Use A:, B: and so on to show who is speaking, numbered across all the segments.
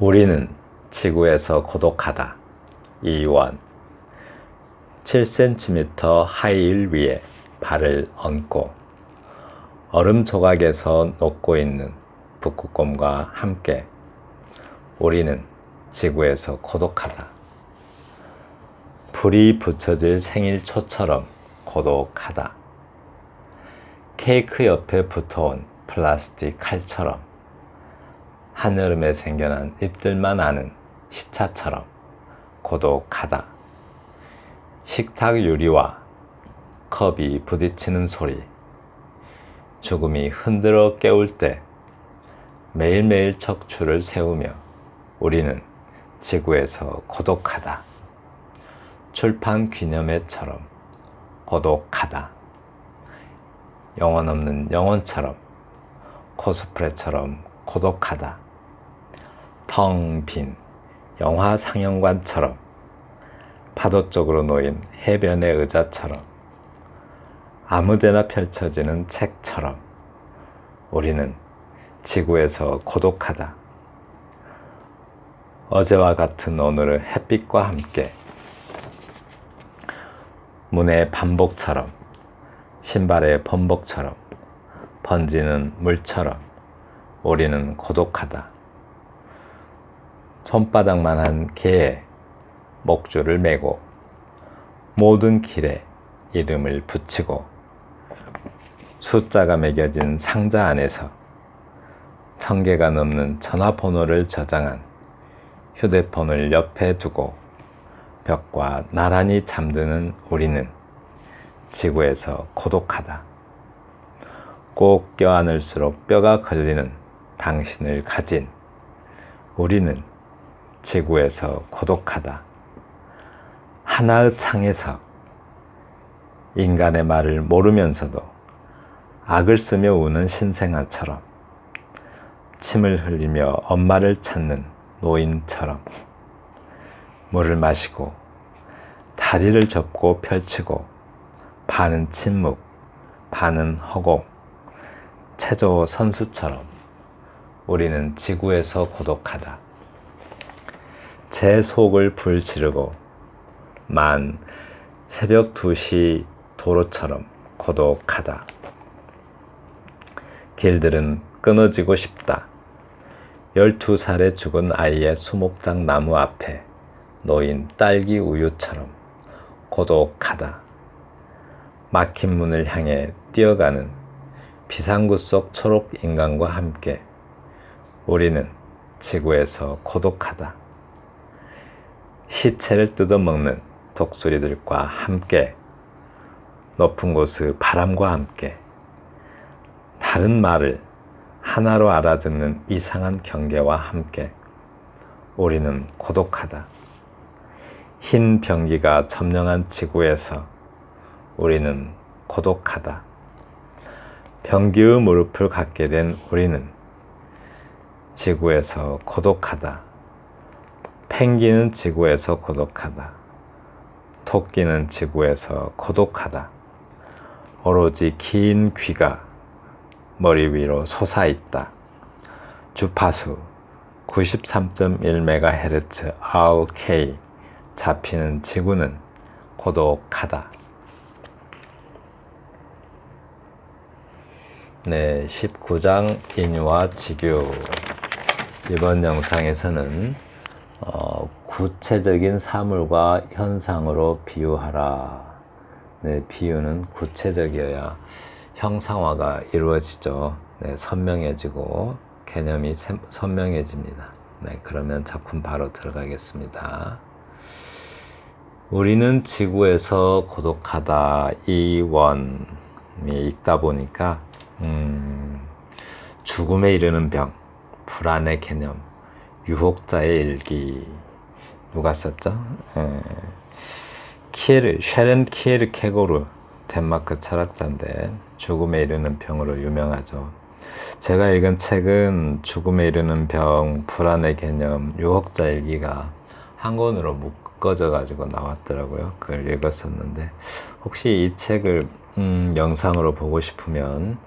A: 우리는 지구에서 고독하다. 이원 7cm 하이힐 위에 발을 얹고 얼음 조각에서 녹고 있는 북극곰과 함께 우리는 지구에서 고독하다. 불이 붙여질 생일 초처럼 고독하다. 케이크 옆에 붙어온 플라스틱 칼처럼 한여름에 생겨난 잎들만 아는 시차처럼 고독하다. 식탁 유리와 컵이 부딪히는 소리. 죽음이 흔들어 깨울 때 매일매일 척추를 세우며 우리는 지구에서 고독하다. 출판 기념회처럼 고독하다. 영혼 없는 영혼처럼 코스프레처럼 고독하다. 텅 빈 영화 상영관처럼 파도 쪽으로 놓인 해변의 의자처럼 아무데나 펼쳐지는 책처럼 우리는 지구에서 고독하다. 어제와 같은 오늘의 햇빛과 함께 문의 반복처럼 신발의 범벅처럼 번지는 물처럼 우리는 고독하다. 손바닥만한 개에 목줄을 메고 모든 길에 이름을 붙이고 숫자가 매겨진 상자 안에서 천 개가 넘는 전화번호를 저장한 휴대폰을 옆에 두고 벽과 나란히 잠드는 우리는 지구에서 고독하다. 꼭 껴안을수록 뼈가 걸리는 당신을 가진 우리는 지구에서 고독하다. 하나의 창에서 인간의 말을 모르면서도 악을 쓰며 우는 신생아처럼 침을 흘리며 엄마를 찾는 노인처럼 물을 마시고 다리를 접고 펼치고 반은 침묵, 반은 허공, 체조 선수처럼 우리는 지구에서 고독하다. 제 속을 불지르고 만 새벽 2시 도로처럼 고독하다. 길들은 끊어지고 싶다. 12살에 죽은 아이의 수목장 나무 앞에 놓인 딸기 우유처럼 고독하다. 막힌 문을 향해 뛰어가는 비상구 속 초록 인간과 함께 우리는 지구에서 고독하다. 시체를 뜯어먹는 독수리들과 함께 높은 곳의 바람과 함께 다른 말을 하나로 알아듣는 이상한 경계와 함께 우리는 고독하다. 흰 병기가 점령한 지구에서 우리는 고독하다. 병기의 무릎을 갖게 된 우리는 지구에서 고독하다. 펭귄은 지구에서 고독하다. 토끼는 지구에서 고독하다. 오로지 긴 귀가 머리 위로 솟아있다. 주파수 93.1MHz RK 잡히는 지구는 고독하다. 네, 19장 인유와 지교. 이번 영상에서는 어, 구체적인 사물과 현상으로 비유하라. 네, 비유는 구체적이어야 형상화가 이루어지죠. 네, 선명해지고 개념이 선명해집니다. 네, 그러면 작품 바로 들어가겠습니다. 우리는 지구에서 고독하다 이 원이 읽다 보니까 음, 죽음에 이르는 병, 불안의 개념, 유혹자의 일기 누가 썼죠? 에, 키에르 쉐렌 키에르 케고르 덴마크 철학자인데 죽음에 이르는 병으로 유명하죠. 제가 읽은 책은 죽음에 이르는 병, 불안의 개념, 유혹자 일기가 한 권으로 묶어져 가지고 나왔더라고요. 그걸 읽었었는데 혹시 이 책을 음, 영상으로 보고 싶으면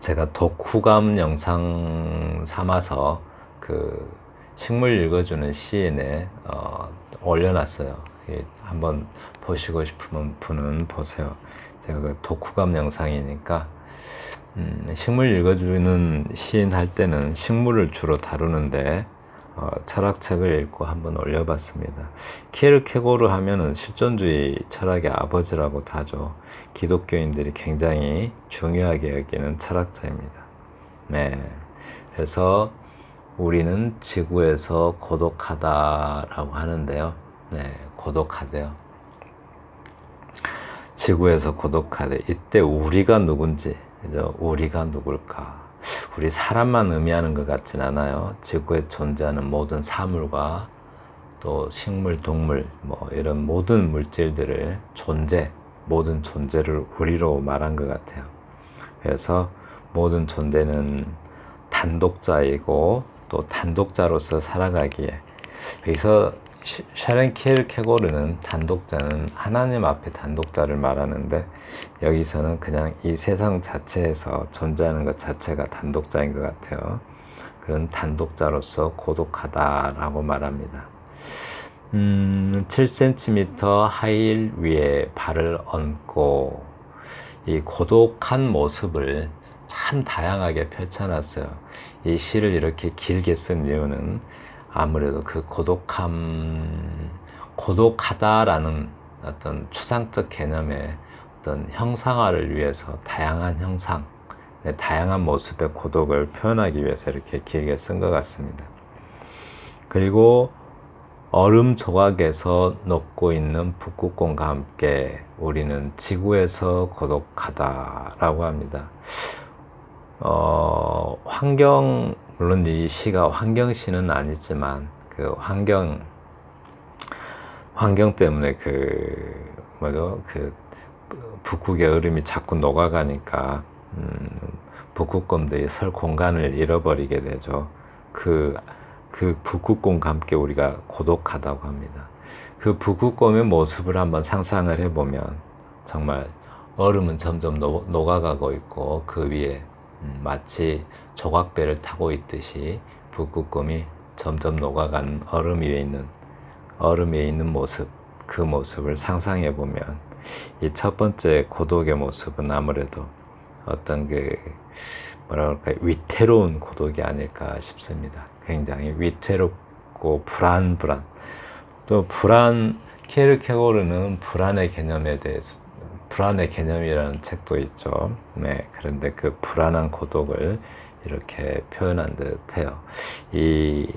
A: 제가 독후감 영상 삼아서 그 식물 읽어주는 시인에 어, 올려놨어요. 예, 한번 보시고 싶으면 분은 보세요. 제가 그 독후감 영상이니까 음, 식물 읽어주는 시인 할 때는 식물을 주로 다루는데 어, 철학책을 읽고 한번 올려봤습니다. 키에르케고르 하면은 실존주의 철학의 아버지라고 하죠. 기독교인들이 굉장히 중요하게 여기는 철학자입니다. 네. 그래서 우리는 지구에서 고독하다라고 하는데요. 네, 고독하대요. 지구에서 고독하대. 이때 우리가 누군지, 그죠? 우리가 누굴까? 우리 사람만 의미하는 것 같진 않아요. 지구에 존재하는 모든 사물과 또 식물, 동물, 뭐 이런 모든 물질들을 존재, 모든 존재를 우리로 말한 것 같아요. 그래서 모든 존재는 단독자이고 또 단독자로서 살아가기에 여기서 샤렌 키르케고르는 단독자는 하나님 앞에 단독자를 말하는데 여기서는 그냥 이 세상 자체에서 존재하는 것 자체가 단독자인 것 같아요. 그런 단독자로서 고독하다라고 말합니다. 음, 7cm 하일 위에 발을 얹고 이 고독한 모습을 참 다양하게 펼쳐놨어요. 이 시를 이렇게 길게 쓴 이유는 아무래도 그 고독함, 고독하다라는 어떤 추상적 개념의 어떤 형상화를 위해서 다양한 형상, 네, 다양한 모습의 고독을 표현하기 위해서 이렇게 길게 쓴 것 같습니다. 그리고 얼음 조각에서 녹고 있는 북극곰과 함께 우리는 지구에서 고독하다라고 합니다. 어, 환경, 물론 이 시가 환경시는 아니지만 그 환경, 환경 때문에 그, 뭐죠, 그 북극의 얼음이 자꾸 녹아가니까, 음, 북극곰들이 설 공간을 잃어버리게 되죠. 그, 그 북극곰과 함께 우리가 고독하다고 합니다. 그 북극곰의 모습을 한번 상상을 해보면 정말 얼음은 점점 녹, 녹아가고 있고 그 위에 음, 마치 조각배를 타고 있듯이 북극곰이 점점 녹아가는 얼음 위에 있는 얼음 위에 있는 모습 그 모습을 상상해 보면 이 첫 번째 고독의 모습은 아무래도 어떤 그 뭐라 그럴까 위태로운 고독이 아닐까 싶습니다. 굉장히 위태롭고 불안 불안 또 불안 케르케고르는 불안의 개념에 대해서 불안의 개념이라는 책도 있죠. 네, 그런데 그 불안한 고독을 이렇게 표현한 듯해요. 이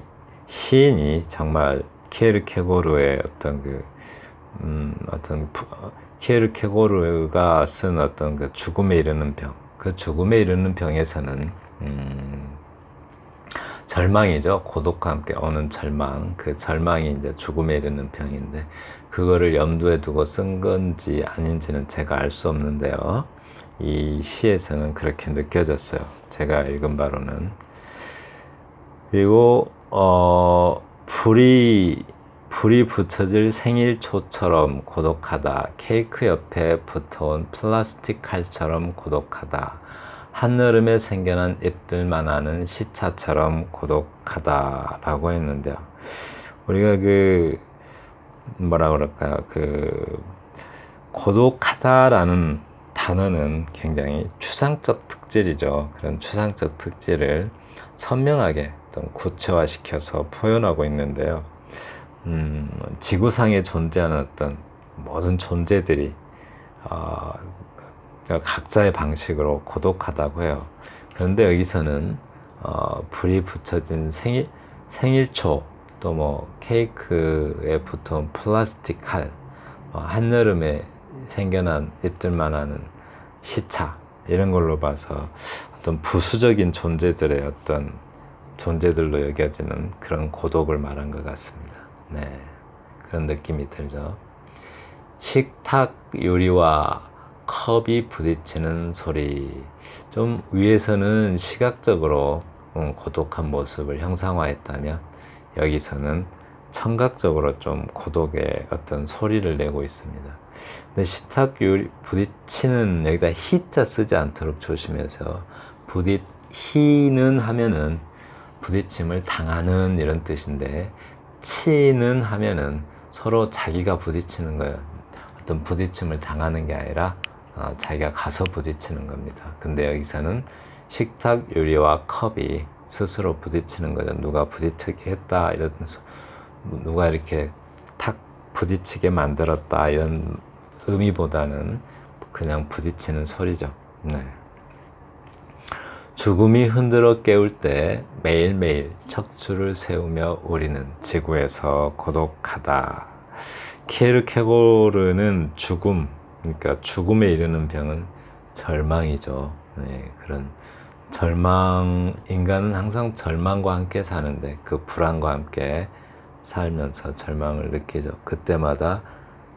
A: 시인이 정말 키에르케고르의 어떤 그 음, 어떤 부, 키에르케고르가 쓴 어떤 그 죽음에 이르는 병, 그 죽음에 이르는 병에서는 음, 절망이죠. 고독과 함께 오는 절망. 그 절망이 이제 죽음에 이르는 병인데, 그거를 염두에 두고 쓴 건지 아닌지는 제가 알 수 없는데요. 이 시에서는 그렇게 느껴졌어요. 제가 읽은 바로는. 그리고, 어, 불이, 불이 붙여질 생일 초처럼 고독하다. 케이크 옆에 붙어온 플라스틱 칼처럼 고독하다. 한여름에 생겨난 잎들만 하는 시차처럼 고독하다라고 했는데요. 우리가 그 뭐라 그럴까요? 그 고독하다라는 단어는 굉장히 추상적 특질이죠. 그런 추상적 특질을 선명하게 어떤 구체화시켜서 표현하고 있는데요. 음, 지구상에 존재하는 어떤 모든 존재들이 어, 각자의 방식으로 고독하다고 해요. 그런데 여기서는 어, 불이 붙여진 생일 생일초 또 뭐 케이크에 붙은 플라스틱 칼, 어, 한여름에 생겨난 잎들만 하는 시차 이런 걸로 봐서 어떤 부수적인 존재들의 어떤 존재들로 여겨지는 그런 고독을 말한 것 같습니다. 네, 그런 느낌이 들죠. 식탁 요리와 컵이 부딪히는 소리. 좀 위에서는 시각적으로 음, 고독한 모습을 형상화했다면 여기서는 청각적으로 좀 고독의 어떤 소리를 내고 있습니다. 근데 식탁 요리 부딪히는 여기다 히자 쓰지 않도록 조심해서 부딪 히는 하면은 부딪힘을 당하는 이런 뜻인데 치는 하면은 서로 자기가 부딪히는 거예요. 어떤 부딪힘을 당하는 게 아니라 어, 자기가 가서 부딪히는 겁니다. 근데 여기서는 식탁 유리와 컵이 스스로 부딪히는 거죠. 누가 부딪히게 했다 이런 소- 누가 이렇게 탁 부딪히게 만들었다 이런 의미보다는 그냥 부딪히는 소리죠. 네. 죽음이 흔들어 깨울 때 매일매일 척추를 세우며 우리는 지구에서 고독하다. 키르케고르는 죽음, 그러니까 죽음에 이르는 병은 절망이죠. 네, 그런 절망, 인간은 항상 절망과 함께 사는데 그 불안과 함께 살면서 절망을 느끼죠. 그때마다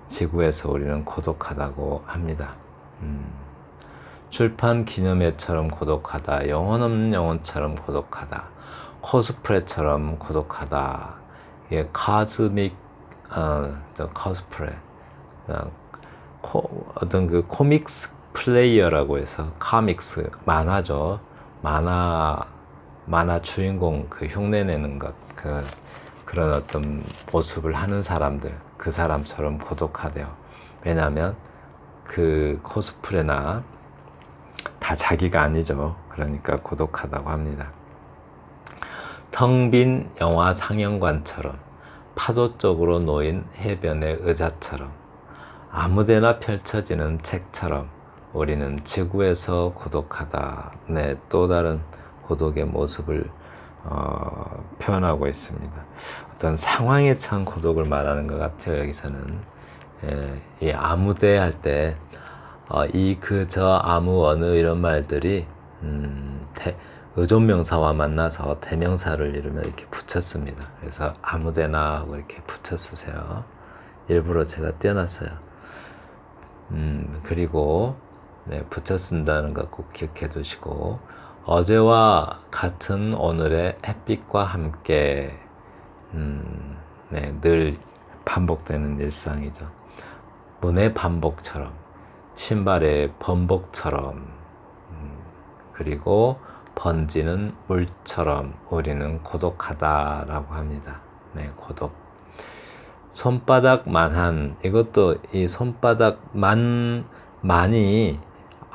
A: 지구에서 우리는 고독하다고 합니다. 음. 출판 기념회처럼 고독하다. 영혼 없는 영혼처럼 고독하다. 코스프레처럼 고독하다. 이게 카즈믹 어, 저 코스프레. 어, 코, 어떤 그 코믹스 플레이어라고 해서 카믹스 만화죠. 만화 만화 주인공 그 흉내 내는 것. 그 그런 어떤 모습을 하는 사람들 그 사람처럼 고독하대요. 왜냐하면 그 코스프레나 다 자기가 아니죠. 그러니까 고독하다고 합니다. 텅 빈 영화 상영관처럼 파도 쪽으로 놓인 해변의 의자처럼 아무데나 펼쳐지는 책처럼 우리는 지구에서 고독하다. 네, 또 다른 고독의 모습을 어, 표현하고 있습니다. 어떤 상황에 처한 고독을 말하는 것 같아요. 여기서는 예, 이 아무데 할때 어, 이, 그, 저, 아무, 어느 이런 말들이 음, 대, 의존명사와 만나서 대명사를 이루면 이렇게 붙였습니다. 그래서 아무데나 하고 이렇게 붙여 쓰세요. 일부러 제가 떼어놨어요. 음, 그리고 네, 붙여 쓴다는 것 꼭 기억해 두시고 어제와 같은 오늘의 햇빛과 함께 음, 네, 늘 반복되는 일상이죠. 문의 반복처럼 신발의 번복처럼 음, 그리고 번지는 물처럼 우리는 고독하다라고 합니다. 네, 고독. 손바닥만한 이것도 이 손바닥만 만이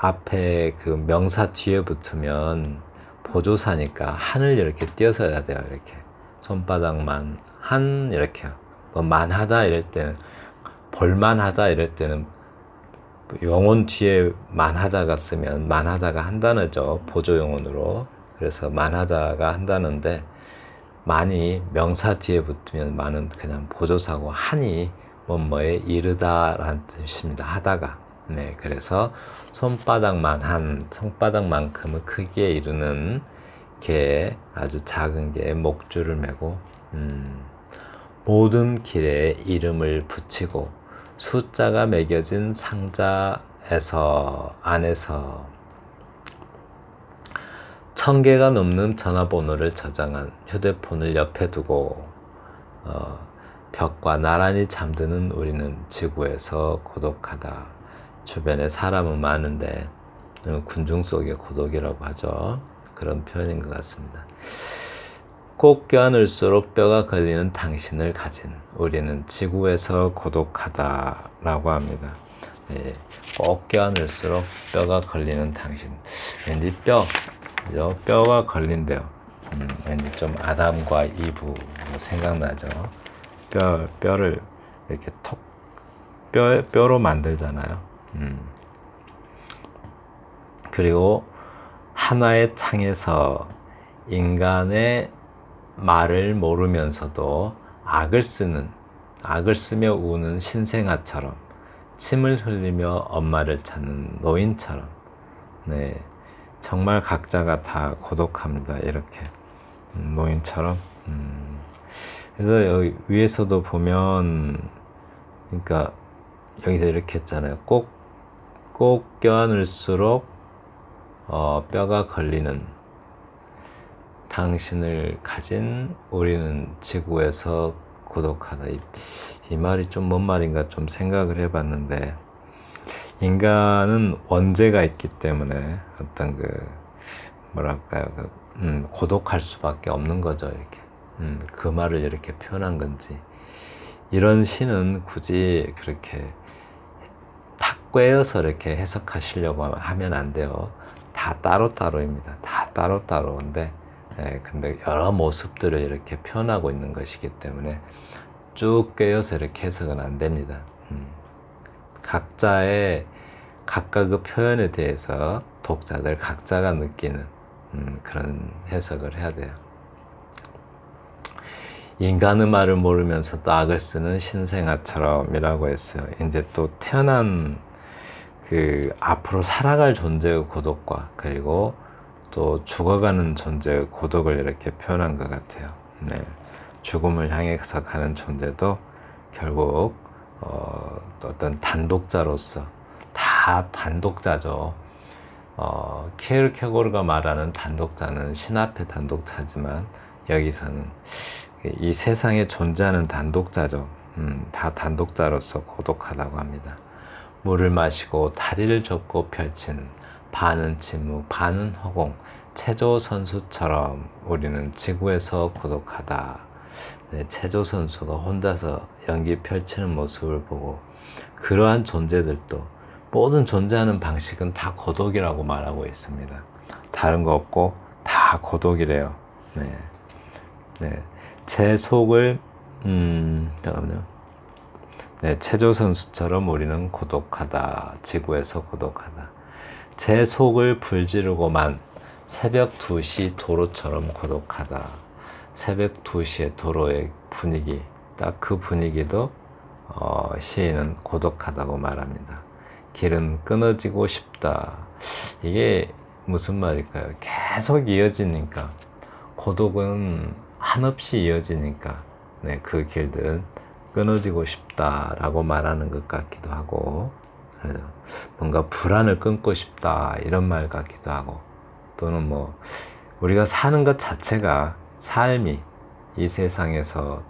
A: 앞에 그 명사 뒤에 붙으면 보조사니까 한을 이렇게 띄어서야 돼요. 이렇게 손바닥만 한 이렇게 뭐 만하다 이럴 때는 볼만하다 이럴 때는 영혼 뒤에 만하다가 쓰면 만하다가 한 단어죠. 보조 용언으로. 그래서 만하다가 한 단어인데 만이 명사 뒤에 붙으면 만은 그냥 보조사고 한이 뭐뭐에 이르다라는 뜻입니다. 하다가. 네, 그래서 손바닥만 한 손바닥만큼의 크기에 이르는 개 아주 작은 개 목줄을 메고 음, 모든 길에 이름을 붙이고 숫자가 매겨진 상자에서 안에서 천 개가 넘는 전화번호를 저장한 휴대폰을 옆에 두고 어, 벽과 나란히 잠드는 우리는 지구에서 고독하다. 주변에 사람은 많은데 어, 군중 속의 고독이라고 하죠. 그런 표현인 것 같습니다. 꼭 껴안을수록 뼈가 걸리는 당신을 가진 우리는 지구에서 고독하다라고 합니다. 예, 꼭 껴안을수록 뼈가 걸리는 당신. 왠지 뼈, 그죠? 뼈가 걸린대요. 음, 왠지 좀 아담과 이브 생각나죠. 뼈, 뼈를 이렇게 톡, 뼈, 뼈로 만들잖아요. 음. 그리고 하나의 창에서 인간의 말을 모르면서도 악을 쓰는, 악을 쓰며 우는 신생아처럼, 침을 흘리며 엄마를 찾는 노인처럼, 네. 정말 각자가 다 고독합니다. 이렇게. 음, 노인처럼. 음. 그래서 여기 위에서도 보면, 그러니까 여기서 이렇게 했잖아요. 꼭, 꼭 껴안을수록, 어, 뼈가 걸리는 당신을 가진 우리는 지구에서 고독하다. 이, 이 말이 좀 뭔 말인가 좀 생각을 해봤는데, 인간은 원죄가 있기 때문에 어떤 그, 뭐랄까요. 그 음, 고독할 수밖에 없는 거죠. 이렇게 음, 그 말을 이렇게 표현한 건지 이런 시는 굳이 그렇게 탁 꿰어서 이렇게 해석하시려고 하면 안 돼요. 다 따로따로입니다. 다 따로따로인데 예, 근데 여러 모습들을 이렇게 표현하고 있는 것이기 때문에 쭉 꿰어서 이렇게 해석은 안 됩니다. 음. 각자의 각각의 표현에 대해서 독자들 각자가 느끼는 음, 그런 해석을 해야 돼요. 인간의 말을 모르면서 또 악을 쓰는 신생아처럼이라고 했어요. 이제 또 태어난 그 앞으로 살아갈 존재의 고독과 그리고 또 죽어가는 존재의 고독을 이렇게 표현한 것 같아요. 네. 죽음을 향해서 가는 존재도 결국 어, 어떤 단독자로서 다 단독자죠. 어, 키에르케고르가 말하는 단독자는 신 앞의 단독자지만 여기서는 이 세상에 존재하는 단독자죠. 음, 다 단독자로서 고독하다고 합니다. 물을 마시고 다리를 접고 펼치는 반은 침묵, 반은 허공, 체조 선수처럼 우리는 지구에서 고독하다. 네, 체조 선수가 혼자서 연기 펼치는 모습을 보고 그러한 존재들도 모든 존재하는 방식은 다 고독이라고 말하고 있습니다. 다른 거 없고 다 고독이래요. 네. 네. 제 속을 음, 잠깐만요. 네, 체조 선수처럼 우리는 고독하다. 지구에서 고독하다. 제 속을 불지르고만 새벽 2시 도로처럼 고독하다. 새벽 2시의 도로의 분위기, 딱 그 분위기도 어, 시인은 고독하다고 말합니다. 길은 끊어지고 싶다. 이게 무슨 말일까요? 계속 이어지니까 고독은 한없이 이어지니까 네, 그 길들은 끊어지고 싶다라고 말하는 것 같기도 하고 뭔가 불안을 끊고 싶다 이런 말 같기도 하고 또는 뭐 우리가 사는 것 자체가 삶이 이 세상에서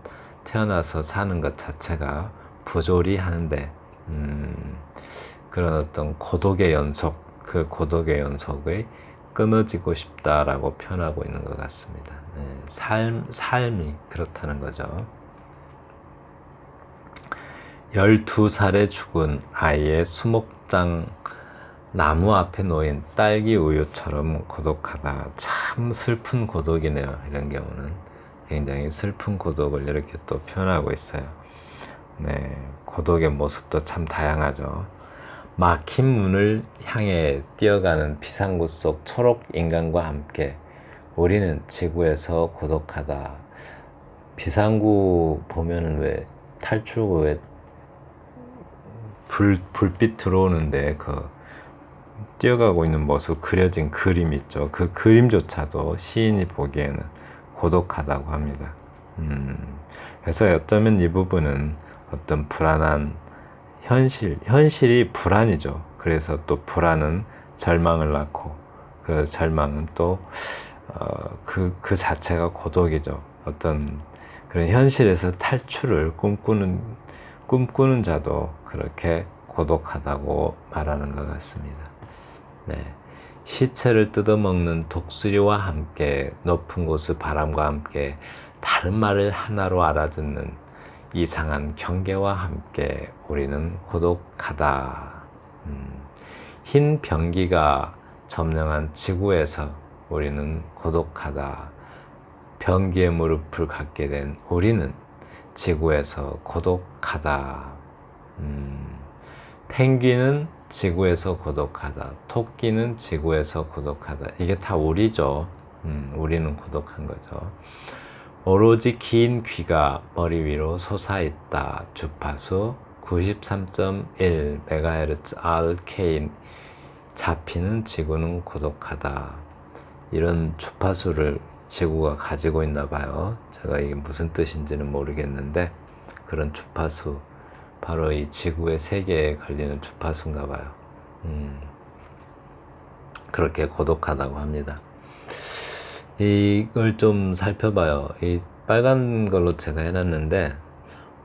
A: 태어나서 사는 것 자체가 부조리 하는데 음, 그런 어떤 고독의 연속 그 고독의 연속의 끊어지고 싶다라고 표현하고 있는 것 같습니다. 네, 삶 삶이 그렇다는 거죠. 12살에 죽은 아이의 수목장 나무 앞에 놓인 딸기 우유처럼 고독하다. 참 슬픈 고독이네요. 이런 경우는 굉장히 슬픈 고독을 이렇게 또 표현하고 있어요. 네, 고독의 모습도 참 다양하죠. 막힌 문을 향해 뛰어가는 비상구 속 초록 인간과 함께 우리는 지구에서 고독하다. 비상구 보면은 왜 탈출구 왜 불, 불빛 들어오는데 그 뛰어가고 있는 모습 그려진 그림 있죠. 그 그림조차도 시인이 보기에는 고독하다고 합니다. 음, 그래서 어쩌면 이 부분은 어떤 불안한 현실, 현실이 불안이죠. 그래서 또 불안은 절망을 낳고 그 절망은 또 어, 그, 그 자체가 고독이죠. 어떤 그런 현실에서 탈출을 꿈꾸는, 꿈꾸는 자도 그렇게 고독하다고 말하는 것 같습니다. 네. 시체를 뜯어먹는 독수리와 함께 높은 곳의 바람과 함께 다른 말을 하나로 알아듣는 이상한 경계와 함께 우리는 고독하다. 음, 흰 병기가 점령한 지구에서 우리는 고독하다. 병기의 무릎을 갖게 된 우리는 지구에서 고독하다. 음, 펭귄은 지구에서 고독하다. 토끼는 지구에서 고독하다. 이게 다 우리죠. 음, 우리는 고독한 거죠. 오로지 긴 귀가 머리 위로 솟아있다. 주파수 93.1MHz RK 잡히는 지구는 고독하다. 이런 주파수를 지구가 가지고 있나 봐요. 제가 이게 무슨 뜻인지는 모르겠는데 그런 주파수 바로 이 지구의 세계에 걸리는 주파수인가 봐요. 음, 그렇게 고독하다고 합니다. 이걸 좀 살펴봐요. 이 빨간 걸로 제가 해놨는데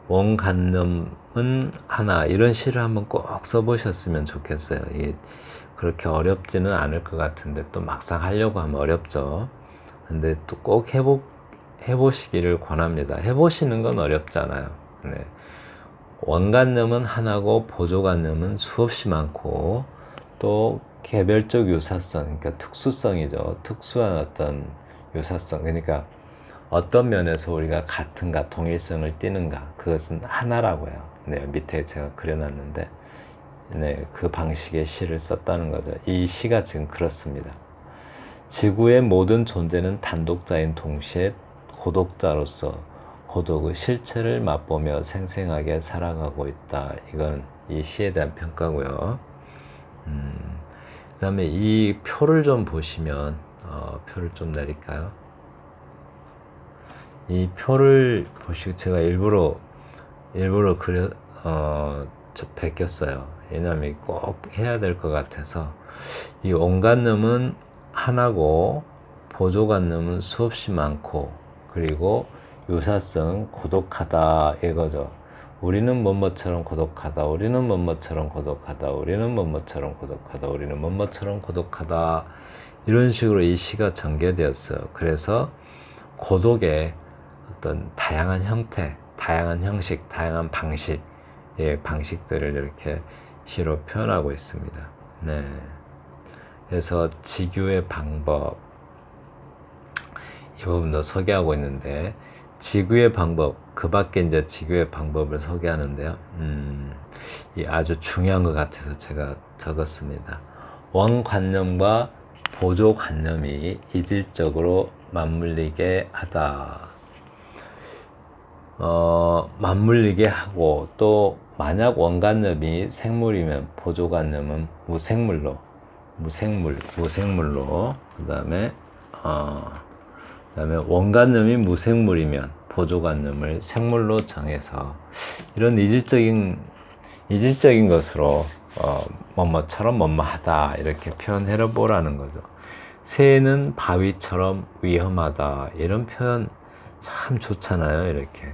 A: 원관념은 하나 이런 시를 한번 꼭 써보셨으면 좋겠어요. 이 그렇게 어렵지는 않을 것 같은데 또 막상 하려고 하면 어렵죠. 근데 또 꼭 해보, 해보시기를 권합니다. 해보시는 건 어렵잖아요. 네. 원관념은 하나고 보조관념은 수없이 많고 또 개별적 유사성, 그러니까 특수성이죠. 특수한 어떤 유사성. 그러니까 어떤 면에서 우리가 같은가 동일성을 띠는가 그것은 하나라고요. 네, 밑에 제가 그려놨는데 네, 그 방식의 시를 썼다는 거죠. 이 시가 지금 그렇습니다. 지구의 모든 존재는 단독자인 동시에 고독자로서 고독의 실체를 맛보며 생생하게 살아가고 있다. 이건 이 시에 대한 평가고요. 음, 그 다음에 이 표를 좀 보시면, 어, 표를 좀 내릴까요? 이 표를 보시고 제가 일부러, 일부러 그려, 어, 저 베꼈어요. 왜냐면 꼭 해야 될 것 같아서. 이 온갖 놈은 하나고, 보조관념은 수없이 많고, 그리고 유사성 고독하다 이거죠. 우리는 뭐뭐처럼 고독하다. 우리는 뭐뭐처럼 고독하다. 우리는 뭐뭐처럼 고독하다. 우리는 뭐뭐처럼 고독하다. 이런 식으로 이 시가 전개되었어요. 그래서 고독의 어떤 다양한 형태, 다양한 형식, 다양한 방식, 의 방식들을 이렇게 시로 표현하고 있습니다. 네. 그래서 지규의 방법, 이 부분도 소개하고 있는데, 지구의 방법, 그 밖에 이제 지구의 방법을 소개하는데요. 음, 이 아주 중요한 것 같아서 제가 적었습니다. 원관념과 보조관념이 이질적으로 맞물리게 하다. 어, 맞물리게 하고 또 만약 원관념이 생물이면 보조관념은 무생물로 무생물 무생물로 그다음에 어, 그다음에 원관념이 무생물이면 보조관념을 생물로 정해서 이런 이질적인 이질적인 것으로 어, 뭐뭐처럼 뭐뭐하다 이렇게 표현해 보라는 거죠. 새는 바위처럼 위험하다 이런 표현 참 좋잖아요. 이렇게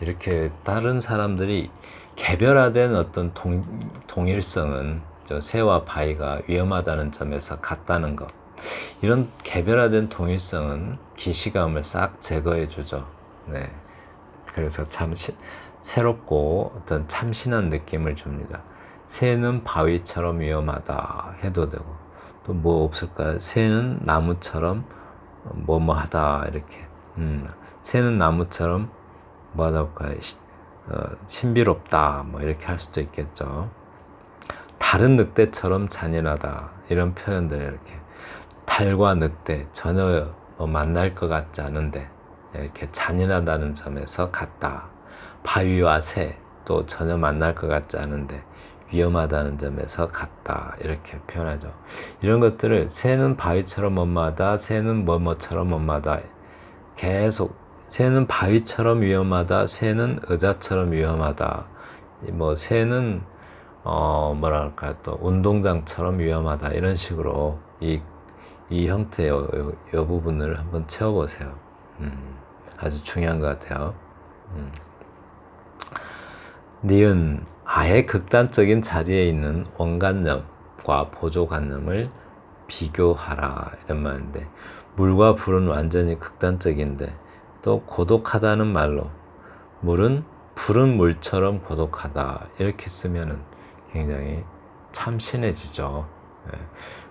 A: 이렇게 다른 사람들이 개별화된 어떤 동, 동일성은 새와 바위가 위험하다는 점에서 같다는 것. 이런 개별화된 동일성은 기시감을 싹 제거해 주죠. 네. 그래서 참 시, 새롭고 어떤 참신한 느낌을 줍니다. 새는 바위처럼 위험하다 해도 되고 또 뭐 없을까요? 새는 나무처럼 뭐뭐 하다 이렇게 음, 새는 나무처럼 뭐 하다 볼까요? 어, 신비롭다 뭐 이렇게 할 수도 있겠죠. 다른 늑대처럼 잔인하다 이런 표현들 이렇게 달과 늑대 전혀 뭐 만날 것 같지 않은데 이렇게 잔인하다는 점에서 같다. 바위와 새 또 전혀 만날 것 같지 않은데 위험하다는 점에서 같다. 이렇게 표현하죠. 이런 것들을 새는 바위처럼 엄마다, 새는 뭐뭐처럼 엄마다. 계속 새는 바위처럼 위험하다, 새는 의자처럼 위험하다. 뭐 새는 어 뭐랄까 또 운동장처럼 위험하다 이런 식으로 이 이 형태의 요, 요, 부분을 한번 채워보세요. 음, 아주 중요한 것 같아요. 음. 니은 아예 극단적인 자리에 있는 원관념과 보조관념을 비교하라 이런 말인데 물과 불은 완전히 극단적인데 또 고독하다는 말로 물은 불은 물처럼 고독하다 이렇게 쓰면은 굉장히 참신해지죠. 예.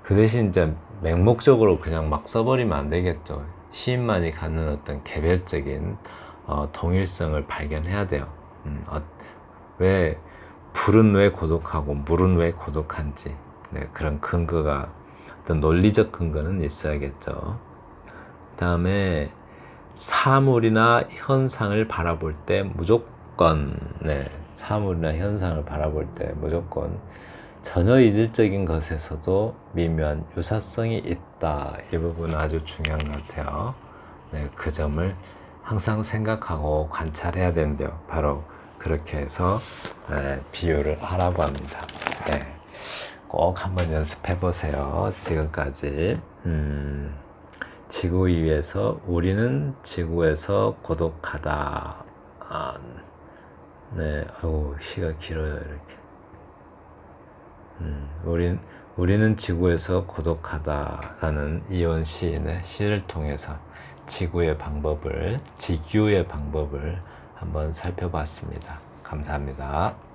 A: 그 대신 이제 맹목적으로 그냥 막 써버리면 안 되겠죠. 시인만이 갖는 어떤 개별적인 어, 동일성을 발견해야 돼요. 음, 어, 왜 불은 왜 고독하고 물은 왜 고독한지 네, 그런 근거가 어떤 논리적 근거는 있어야겠죠. 다음에 사물이나 현상을 바라볼 때 무조건 네, 사물이나 현상을 바라볼 때 무조건 전혀 이질적인 것에서도 미묘한 유사성이 있다. 이 부분은 아주 중요한 것 같아요. 네, 그 점을 항상 생각하고 관찰해야 된대요. 바로 그렇게 해서 네, 비유를 하라고 합니다. 네, 꼭 한번 연습해 보세요. 지금까지 음, 지구 위에서 우리는 지구에서 고독하다. 아, 네, 아우 시가 길어요 이렇게. 음, 우린 우리는 지구에서 고독하다라는 이온 시인의 시를 통해서 지구의 방법을, 지규의 방법을 한번 살펴봤습니다. 감사합니다.